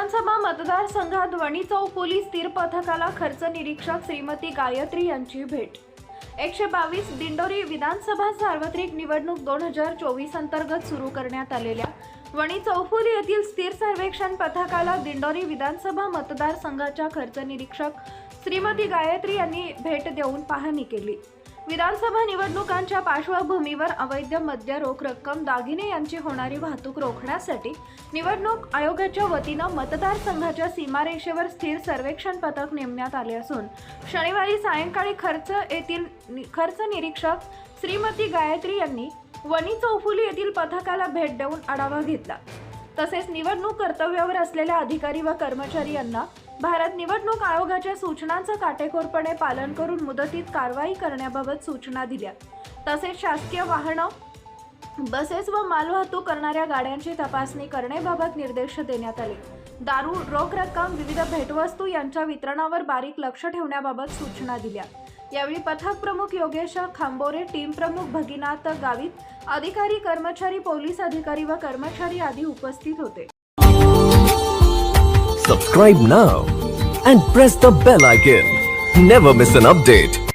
विधानसभा मतदारसंघात वणी चौक पोलीस स्थिर पथकाला खर्च निरीक्षक श्रीमती गायत्री यांची भेट. एकशे बावीस दिंडोरी विधानसभा सार्वत्रिक निवडणूक दोन हजार चोवीस अंतर्गत सुरू करण्यात आलेल्या वणी चौफुली येथील स्थिर सर्वेक्षण पथकाला दिंडोरी विधानसभा मतदारसंघाच्या खर्च निरीक्षक श्रीमती गायत्री यांनी भेट देऊन पाहणी केली. विधानसभा निवडणुकांच्या पार्श्वभूमीवर अवैध मद्य रोख रक्कम दागिने यांची होणारी वाहतूक रोखण्यासाठी निवडणूक आयोगाच्या वतीनं मतदारसंघाच्या सीमारेषेवर स्थिर सर्वेक्षण पथक नेमण्यात आले असून शनिवारी सायंकाळी खर्च येथील नि- खर्च निरीक्षक श्रीमती गायत्री यांनी वणी चौफुली येथील पथकाला भेट देऊन आढावा घेतला. तसेच निवडणूक कर्तव्यावर असलेल्या अधिकारी व कर्मचारी यांना भारत निवडणूक आयोगाच्या सूचनांचं काटेकोरपणे पालन करून मुदतीत कारवाई करण्याबाबत सूचना दिल्या. तसेच शासकीय वाहनं बसेस व मालवाहतूक करणाऱ्या गाड्यांची तपासणी करण्याबाबत निर्देश देण्यात आले. दारू रोख रक्कम विविध भेटवस्तू यांच्या वितरणावर बारीक लक्ष ठेवण्याबाबत सूचना दिल्या. यावेळी पथक प्रमुख योगेश खांबोरे टीम प्रमुख भगीनाथ गावित अधिकारी कर्मचारी पोलीस अधिकारी व कर्मचारी आदी उपस्थित होते. Subscribe now and press the bell icon never miss an update